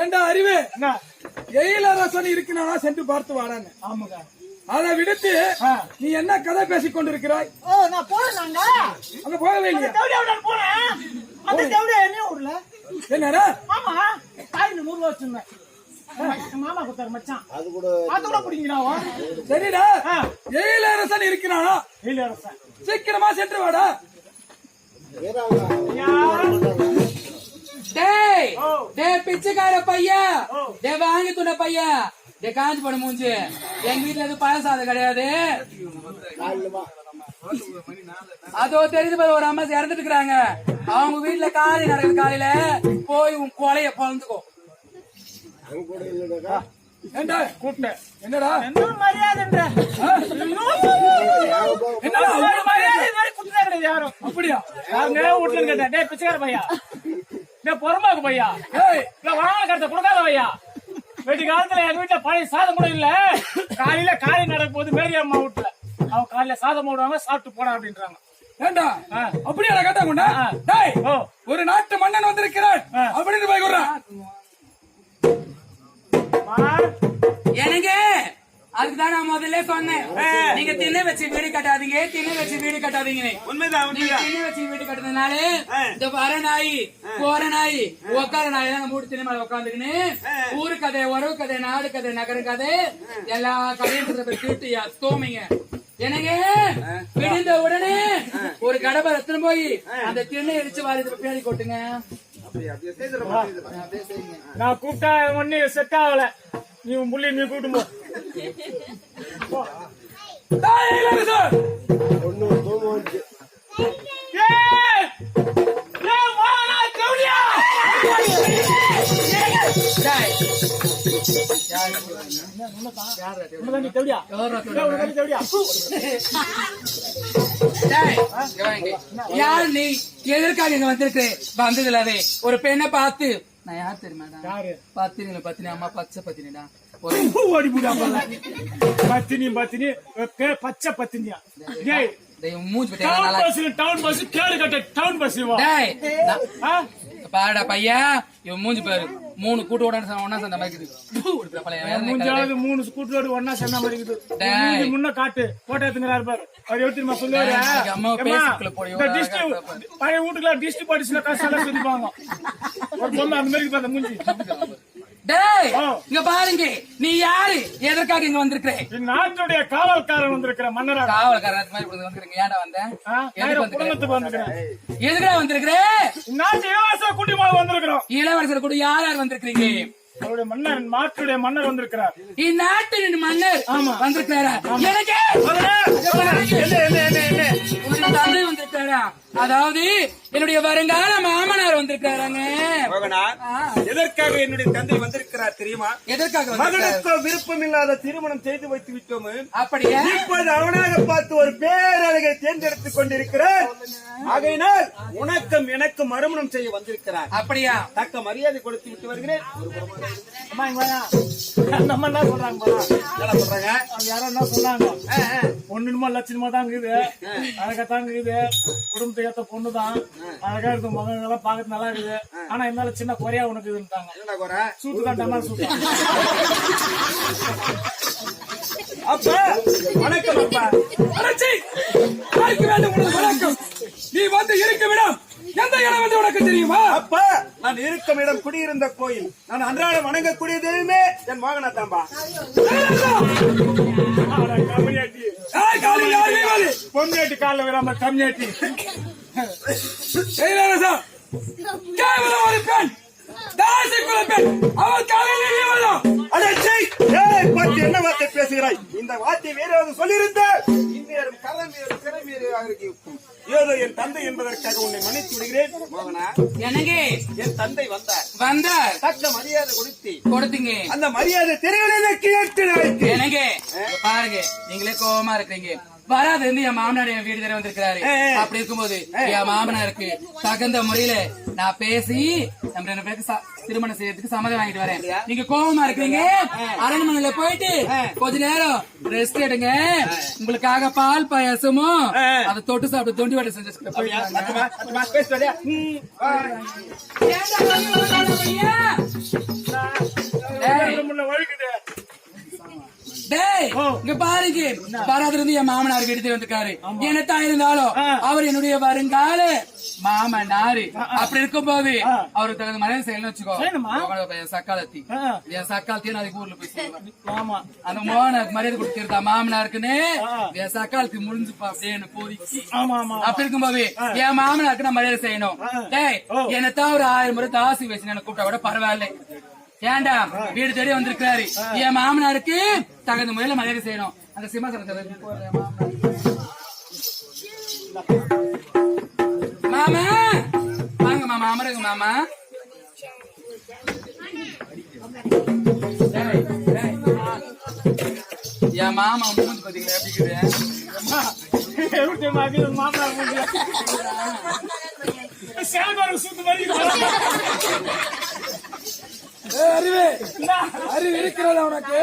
ஏண்டா அறிவு? என்ன எயிலரசன் இருக்கிறானா? சென்று பார்த்து வாடான்னு. ஆமாங்க அதை விடுத்து ஆ. நீ என்ன கதை பேசிக் கொண்டிருக்கிறாய்? ஓ நான் போறேனாங்க அங்க போகவே இல்லையா? போறேன் அந்த தேவடியா என்ன ஊர்ல? என்னடா? ஆமா. காய் நூறு வச்சிருந்தேன். மாமா கொடுத்தாரு மச்சான். அது கூட அது கூட பிடிங்கிறாவோ சரிடா. ஆ. எயிலரசன் இருக்கிறானா? இல்ல அரசன். சீக்கிரமா சென்று வாடா. டேய். டேய் பிச்சைக்கார பையன். டேய் வாங்கி துண்ட பையன் டேய் காஞ்சி போன மூஞ்சி. எங்க வீட்டுல எதுவும் பழம் சாதம் கிடையாது. அதோ தெரியுது பாரு ஒரு அம்மா இறந்துட்டு இருக்காங்க அவங்க வீட்டுல காலை நடக்குது காலையில. போய் உன் கொலைய பழந்துக்கோ ஏண்டா? கூப்பிட்டேன். என்னடா? என்ன மரியாதைன்ற என்னடா? மரியாதை யாரும். அப்படியா? யாருங்க வீட்டுல கேட்டேன் டேய் பிச்சைக்கார பையா. பொறம்பாக்கு பையா. வாழை கருத்தை கொடுக்காத பையா. வெட்டி காலத்துல எங்க வீட்டுல பழைய சாதம் கூட இல்ல. காலையில காலை நடக்கும் போது மேரி அம்மா வீட்டுல. அவங்க காலையில சாதம் போடுவாங்க சாப்பிட்டு போடா அப்படின்றாங்க. ஏண்டா. அப்படியா கேட்டா கொண்டா ஆ. டேய் ஒரு நாட்டு மன்னன் வந்திருக்கிறான். அப்படின்னு போய் அதுக்குதான் நான் முதல்ல சொன்னேன். நீங்க திண்ணை வச்சு வீடு கட்டாதீங்க திண்ணை வச்சு வீடு கட்டாதீங்க உண்மைதான் நீங்க உண்மைதான் திண்ணை வச்சு வீடு கட்டுறதுனால இந்த வர நாய் போற நாய் உட்கார நாய் தான் மூணு திண்ணை மேல உட்காந்துக்கின்னு ஊரு கதை உறவு கதை நாடு கதை நகர கதை எல்லா கதையும் திருட்டியா தோமைங்க. எனக்கு விழுந்த உடனே ஒரு கடமை ரத்தனம் போய் அந்த திண்ணை இடிச்சு வாரி பின்னாடி கொட்டுங்க. நான் கூப்பிட்டா ஒண்ணு செட் ஆகல. நீ உன் புள்ளி நீ கூப்பிட்டு போ. யார் நீ? எதற்காக இங்க வந்திருக்கு வந்ததுலவே. ஒரு பெண்ணை பார்த்து. நான் யார் தெரியுமாடா? யாரு? பத்தினி அம்மா பச்சை பத்தினிடா. ஓடி பத்தினி பத்தினி பச்சை பத்தினியா டேய் டவுன் பஸ் டவுன் பஸ் கேடு கட்ட டவுன் பஸ் வா பையன் இவன் மூஞ்சி பாரு மூணு கூட்டு ஒன்னா சேர்ந்த மாதிரி மூஞ்சாவது மூணு ஸ்கூட்டரோடு ஒன்னா சேர்ந்த மாதிரி இருக்குது முன்ன காட்டு போட்டோ எடுத்துக்கிறாரு பாரு அவர் எப்படி சொல்லுவாரு பழைய வீட்டுக்குள்ள காசு எல்லாம் சொல்லிப்பாங்க ஒரு பொம்மை அந்த மாதிரி இருக்கு அந்த மூஞ்சி டேய். இங்க பாருங்க. நீ யாரு? எதற்காக இங்க வந்திருக்கிற? இந்நாட்டுடைய காவல்காரன் வந்திருக்கிற மன்னராக காவல்காரர் அது மாதிரி வந்துருக்கீங்க ஏன்டா வந்த? ஆ, எதுக்கு நேரா வந்திருக்கிற? குடும்பத்துக்கு வந்துக்கிறேன் எதுக்குடா வந்திருக்கிற? இலவச குடிமகன் வந்திருக்கிறோம். இளவரசர் கூட யார் யார் வந்திருக்கிறீங்க? அவருடைய மன்னர் நாட்டுடைய மன்னர் வந்திருக்கிறார். இந்நாட்டின் மன்னர் வந்திருக்கிறாரா? எனக்கு தந்தை வந்திருக்காரா அதாவது என்னுடைய வருங்கால மாமனார் வந்திருக்காராங்க. எதற்காக என்னுடைய தந்தை வந்திருக்கிறார் தெரியுமா? எதற்காக? மகனுக்கோ விருப்பம் இல்லாத திருமணம் செய்து வைத்து விட்டோம் அப்படியா? இப்போது அவனாக பார்த்து ஒரு பேரழகை தேர்ந்தெடுத்துக் கொண்டிருக்கிறார் ஆகையினால் உனக்கும் எனக்கும் மறுமணம் செய்ய வந்திருக்கிறார். அப்படியா? தக்க மரியாதை கொடுத்து விட்டு வருகிறேன். அம்மா இங்க வாயா. நம்ம என்ன சொல்றாங்க சொல்றாங்க? அவங்க யாரோ என்ன சொன்னாங்க? பொண்ணுமா லட்சணமா தான் இருக்குது அழகா தான் இருக்குது குடும்பத்தை ஏத்த பொண்ணு தான் அழகா இருக்கும். மகன் எல்லாம் பாக்கிறது நல்லா இருக்குது. ஆனா இருந்தாலும் சின்ன குறையா உனக்கு இதுன்ட்டாங்க என்ன குறை? சூத்து காட்டாம சூத்து. அப்பா வணக்கம் அப்பா. வணக்கம். நீ வந்து இருக்கும் இடம். எந்த இடம் வந்து உனக்கு தெரியுமா? அப்பா நான் இருக்கும் இடம் குடியிருந்த கோயில். நான் அன்றாடம் வணங்கக்கூடிய தெய்வமே என் மகனா தாம்பா கம்மியாட்டி யார் காலில் பொண்ணாட்டி காலில் விடாம கம்மியாட்டி எயிலரசா கேவலம் ஒரு பெண் தாசி குல பெண் அவள் காலில் நீ வீழ்வதா அடச்சை ஏய் பார்த்து என்ன வார்த்தை பேசுகிறாய் இந்த வார்த்தை வேற ஏதாவது சொல்லியிருந்த இந்நேரம் கரம் வேறு சிறை வேறு இருக்கும் ஏதோ என் தந்தை என்பதற்காக உன்னை மன்னித்து விடுகிறேன் மோகனா எனக்கு என் தந்தை வந்தார் வந்தார் தக்க மரியாதை கொடுத்து கொடுத்தீங்க அந்த மரியாதை தெரியவில்லை கேட்டு நாய்க்கு எனக்கு பாருங்க நீங்களே கோவமா இருக்கிறீங்க வராது இருந்து என் மாமனார் என் வீடு தேடி வந்திருக்கிறாரு. அப்படி இருக்கும்போது என் மாமனாருக்கு தகுந்த முறையில நான் பேசி நம்ம ரெண்டு பேருக்கு திருமணம் செய்யறதுக்கு சம்மதம் வாங்கிட்டு வரேன். நீங்க கோவமா இருக்கீங்க அரண்மனையில போயிட்டு கொஞ்ச நேரம் ரெஸ்ட் எடுங்க. உங்களுக்காக பால் பாயாசமும் அதை தொட்டு சாப்பிட்டு தொண்டி வடை செஞ்சு அப்படியா? சத்தமா, சத்தமா, பேசு வரையா? ம், ஆ. டேய். இங்க பாருங்க. இருந்து என் மாமனார் வீடு வந்திருக்காரு என்னத்தான் இருந்தாலும் அவர் என்னுடைய வருங்கால மாமனாரு. அப்படி இருக்கும்போது அவருக்கு தகுந்த மரியாதை வச்சுக்கோ. செய்யணுமா? உங்களோட என் சக்காலத்தி. என் சக்காலத்தையும் நான் அதுக்கு ஊர்ல போய் சொல்லுவேன். அந்த மோன மரியாதை கொடுத்திருந்தா மாமனாருக்குன்னு? என் சக்காலத்தி முடிஞ்சுப்பா போதிக்கு ஆமா ஆமா அப்படி இருக்கும்போது என் மாமனாருக்கு நான் மரியாதை செய்யணும். டேய் என்னத்தான் ஒரு ஆயிரம் முறை தாசி வச்சு என்ன கூப்பிட்டா கூட பரவாயில்ல. ஏன்டா வீடு தேடி வந்திருக்காரு என் மாமனாருக்கு தகுந்த முறையில மரியாதை செய்யணும். அந்த சிம்மாசனத்தை. மாமா! வாங்க மாமா. அமருங்க மாமா. என் மாமா மூஞ்சி பாத்தீங்களா? எப்படி மாமனார் மூஞ்சி? சேலக்காரங்க சுத்து மாதிரி இருக்குது. ஏய், அறிவு. அறிவு இருக்கிறதா உனக்கு?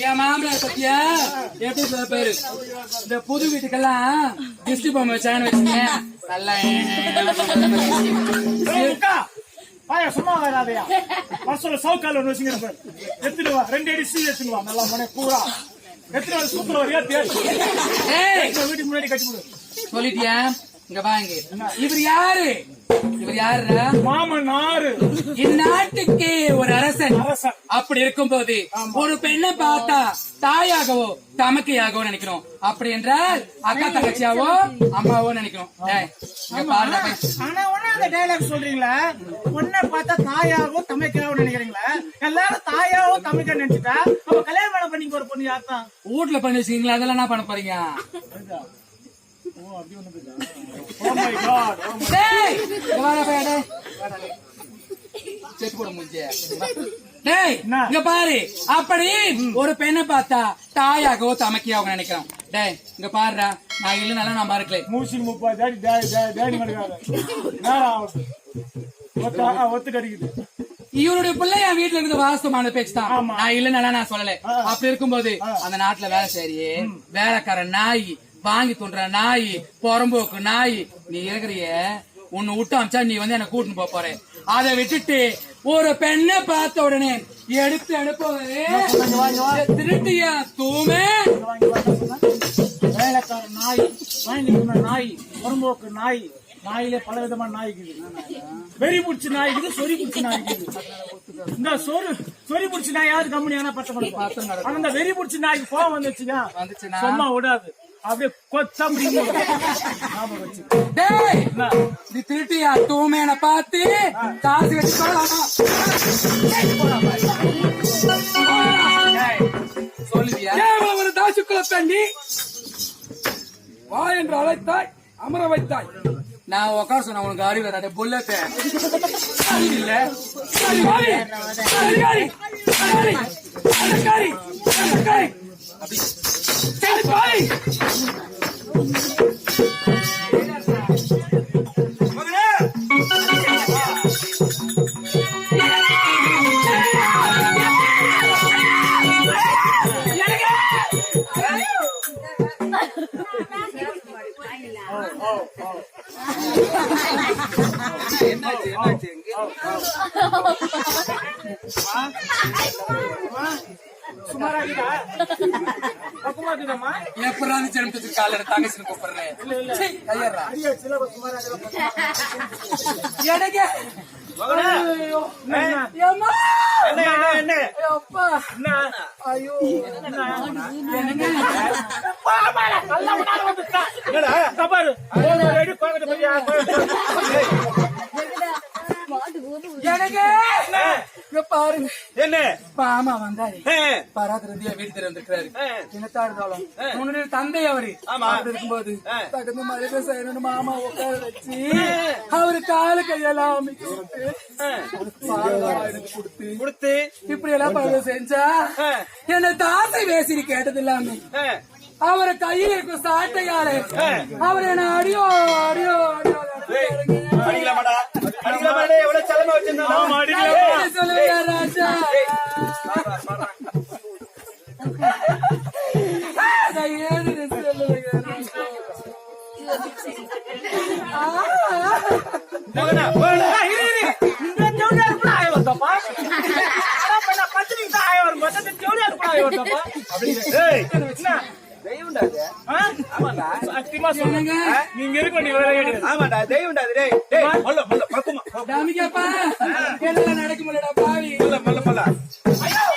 என் மாமனார் பத்தியா எப்படி சொல்ல பேரு? இந்த புது வீட்டுக்கெல்லாம் திருஷ்டி பொம்மை வச்சான்னு வச்சுங்க நல்லா சும்மா வராதயா பஸ்ல சவுக்கால ஒண்ணு வச்சுங்கிற பாரு. எடுத்துட்டு வா. ரெண்டு அடி சீ எடுத்துட்டு வா. நல்லா மனை பூரா. வா சூத்துல வரியா? டேய் வீட்டுக்கு முன்னாடி கட்டி சொல்லிட்டியா? இங்க வாங்க. இவர் யாரு? இவர் யாருடா? மாமனாரு இந்நாட்டுக்கு ஒரு அரசன். அப்படி இருக்கும்போது ஒரு பெண்ணை பார்த்தா தாயாகவோ தமக்கையாகவோ நினைக்கணும். அப்படி என்றால் அக்கா தங்கச்சியாவோ அம்மாவோ போய். ஆனா ஒண்ணு அந்த டைலாக் சொல்றீங்களா? பொண்ணை பார்த்தா தாயாவும் தமைக்காவும் நினைக்கிறீங்களா? எல்லாரும் தாயாவும் தமைக்க நினைச்சிட்டா அப்ப கல்யாணம் பண்ண பண்ணிக்க ஒரு பொண்ணு யார் தான் வீட்ல பண்ணி வச்சுக்கீங்களா? அதெல்லாம் என்ன பண்ண போறீங்க? இங்க பாரு. அப்படி ஒரு பெண்ணை பார்த்தா தாயாகவோ தமக்கையாகவோ நினைக்கிறோம். டேய் இங்க பாருடா. நான் இல்லைனாலும் நான் மறக்கல. மூசி முப்பது டேடி டேடி டேடி மடுக்காத ஒத்து கடிக்குது இவருடைய பிள்ளை என் வீட்டுல இருந்து வாஸ்தவமான பேச்சு தான். நான் இல்லைனாலும் நான் சொல்லல. அப்படி இருக்கும்போது அந்த நாட்டுல வேலை செய்றியே வேலைக்கார நாய் வாங்கி தோன்ற நாய் புறம்போக்கு நாய். நீ இருக்கிறிய உன்னை விட்டு அமிச்சா நீ வந்து என்ன கூட்டின்னு போற. அதை விட்டுட்டு ஒரு பெண்ணை பார்த்த உடனே எடுத்து அனுப்புவது திருட்டியா தூமே. வேலைக்கார நாய் நாய் புறம்போக்கு நாய். நாயிலே பல விதமான நாய் இருக்குது. வெறி பிடிச்ச நாய் இருக்குது சொறி பிடிச்ச நாய் இருக்குது. இந்த சொரு சொறி பிடிச்ச நாய் யாரு பத்த பண்ண ஆனா இந்த வெறி பிடிச்ச நாய்க்கு கோவம் வந்துச்சுங்க. சும்மா விடாது. அப்படியே கொத்தா பிடிக்கும் ஞாபகம் வச்சு டேய் நீ திருட்டியா தூமேன பார்த்து காசு வச்சு சொல்லுவியா ஒரு தாசுக்குல பெண்ணி வா என்று அழைத்தாய் அமர வைத்தாய் நான் உட்கார சொன்ன உனக்கு அறிவு வராது அறிவு இல்ல அறிவாளி, அறிவாளி, அறிவாளி, அலங்காரி, அலங்காரி. அறிவாளி. சுமாராகுதா பக்கமா இருக்குதாம்மா எப்படா ஜென்மத்துக்கு கால தங்கச்சின்னு கூப்பிடுறேன்? சுமாராகுதா எனக்கு என்ன ஏம்மா. என்ன என்ன என்ன அப்பா. என்ன ஐயோ என்ன என்னடா தபாரு ரெடி கோகட்ட பையா எனக்கு இங்க பாருங்க. என்ன? மாமா வந்தாரு. பாராத்திரந்தியா வீடு. என்னத்தா இருந்தாலும். உன்னுடைய தந்தை அவரு. ஆமா. அப்படி இருக்கும்போது. தகுந்த மழை செய்யணும் மாமா உட்கார வச்சு அவரு காலு கையெல்லாம் கொடுத்து கொடுத்து இப்படி எல்லாம் பழக செஞ்சா. என்ன தாசை பேசி கேட்டது இல்லாம அவரை கையில் இருக்கும் சாட்டையால அவர் என்ன அடியோ அடியோ அடியோ அடிக்கலாமாடா? அடிக்கலாமாடா? எவ்வளவு செலவு வச்சிருந்தாலும் சத்தியமா சொல்லுங்க நீங்க இருக்க நீ வேற கிடையாது ஆமாடா தெய்வம்டா அது, டேய். டேய். மொல்ல மொல்ல பக்குமா. டாமிக்கப்பா என்ன நடக்க முடியல பாவி மொல்ல. மொல்ல மொல்ல மொல்ல.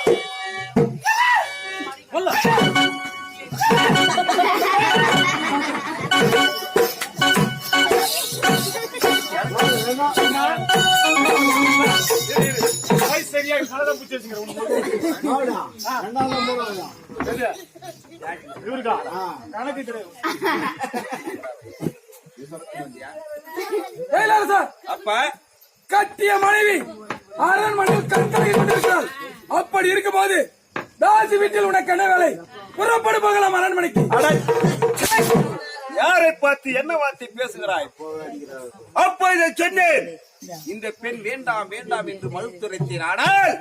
இவருக்கா கணக்கு கிடையாது சார் அப்ப கட்டிய மனைவி அரண்மனையில் கண்களை கொண்டிருக்கிறாள் அப்படி இருக்கும்போது தாசி வீட்டில் உனக்கு என்ன வேலை புறப்படு அரண்மனைக்கு யாரை பார்த்து என்ன வார்த்தை பேசுகிறாய்? அப்ப இதை சொன்னேன். இந்த பெண் வேண்டாம் வேண்டாம் என்று மறுத்துரைத்தேன். ஆனால்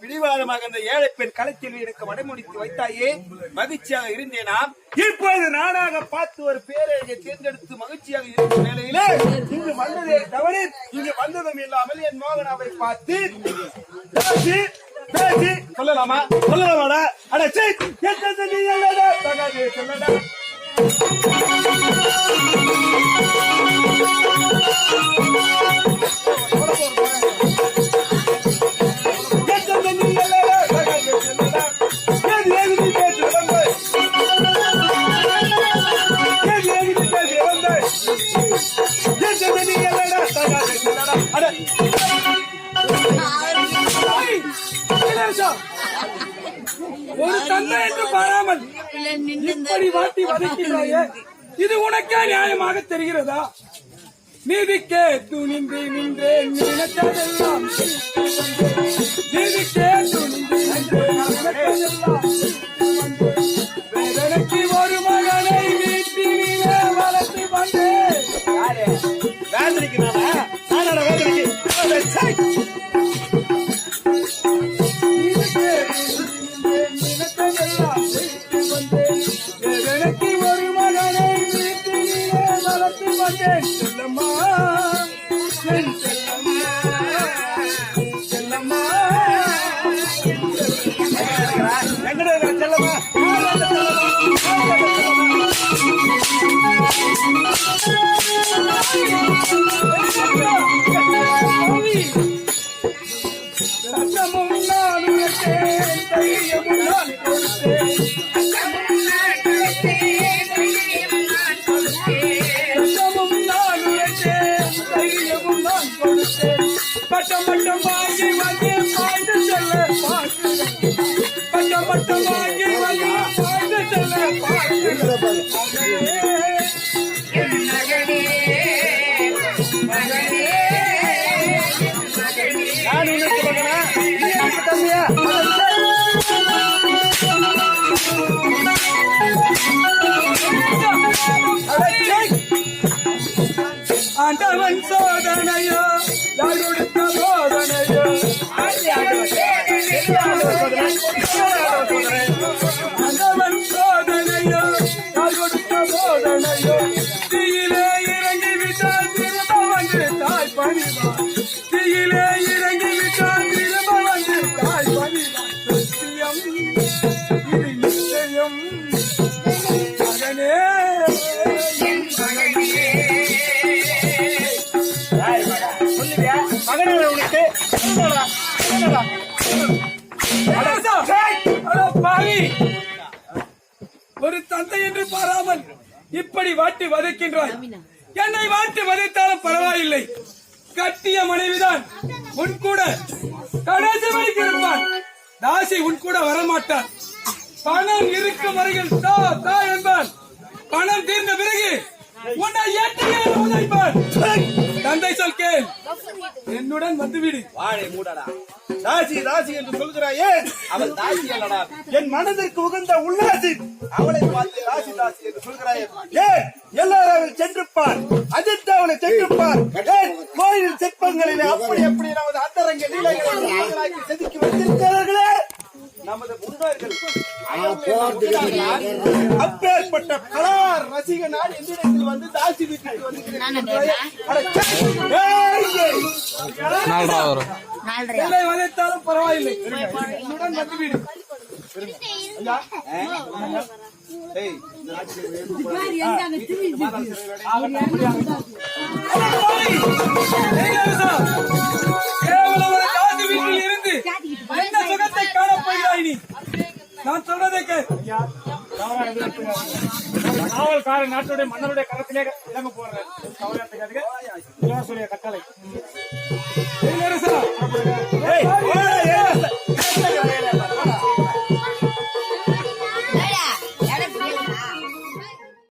பிடிவாதமாக அந்த ஏழை பெண் களத்தில் எனக்கு வடமுடித்து வைத்தாயே மகிழ்ச்சியாக இருந்தேனா? இப்போது நானாக பார்த்து ஒரு பேரழகை தேர்ந்தெடுத்து மகிழ்ச்சியாக இருக்கும் வேளையிலே இங்கு வந்ததே தவறி இங்கு வந்ததும் இல்லாமல் என் மோகனாவை பார்த்து பேசி பேசி சொல்லலாமா? சொல்லலாமாடா? அட சே கேட்டது நீ சொல்லடா. எத்தனை நீ அல்லடா தகாதே ஒரு தந்தை என்று பாராமல் இப்படி வாட்டி வதைக்கிறாயே இது உனக்கே நியாயமாக தெரிகிறதா? நீதிக்கே துணிந்து நின்றேன் நினைத்ததெல்லாம். நீதிக்கே துணிந்து வேதனைக்கு ஒரு மகனை வீட்டிலே வளர்த்து வந்தேன். வேதனைக்கு நானா? வேதனைக்கு? 嗯 ஆண்டவன் சோதனையோ யார் வாட்டி வதைக்கின்றாய். என்னை வாட்டி வதைத்தாலும் பரவாயில்லை. கட்டிய மனைவிதான் உன் கூட கடைசி வரைக்கும் இருப்பான். தாசி உன் கூட வரமாட்டான். பணம் இருக்கும் வரையில் தா தா என்பான். பணம் தீர்ந்த பிறகு உன்னை உதைப்பான். தந்தை சொல் கேள். என்னுடன் வந்துவிடு. வாழை மூடடா. தாசி தாசி என்று சொல்கிறாயே. அவள் தாசி அல்லடா. என் மனதிற்கு உகந்த உல்லாசி. அவளை பார்த்து தாசி தாசி என்று சொல்கிறாயே. ஏன் எல்லாரும் அவள் சென்றுப்பார். அஜித் அவளை சென்றுப்பார் கோயில் சிற்பங்களிலே அப்படி எப்படி நமது அந்தரங்க நீளங்களை செதுக்கி வைத்திருக்கிறார்களே. நமது முன்னோர்கள். அப்பேற்பட்ட கலா ரசிக நான் என்னிடத்தில் வந்து தாசி வீட்டுக்கு வந்து வதைத்தாலும் பரவாயில்லை. என்னுடன் வந்துவிடு இருந்து என்ன சுகத்தை காணப் போகிறாய் நீ? நான் சொல்றதை நாட்டுடைய மன்னருடைய கரத்திலே இறங்க கவலையாட்டுக்காதுங்க இளவரசுடைய கட்டளை.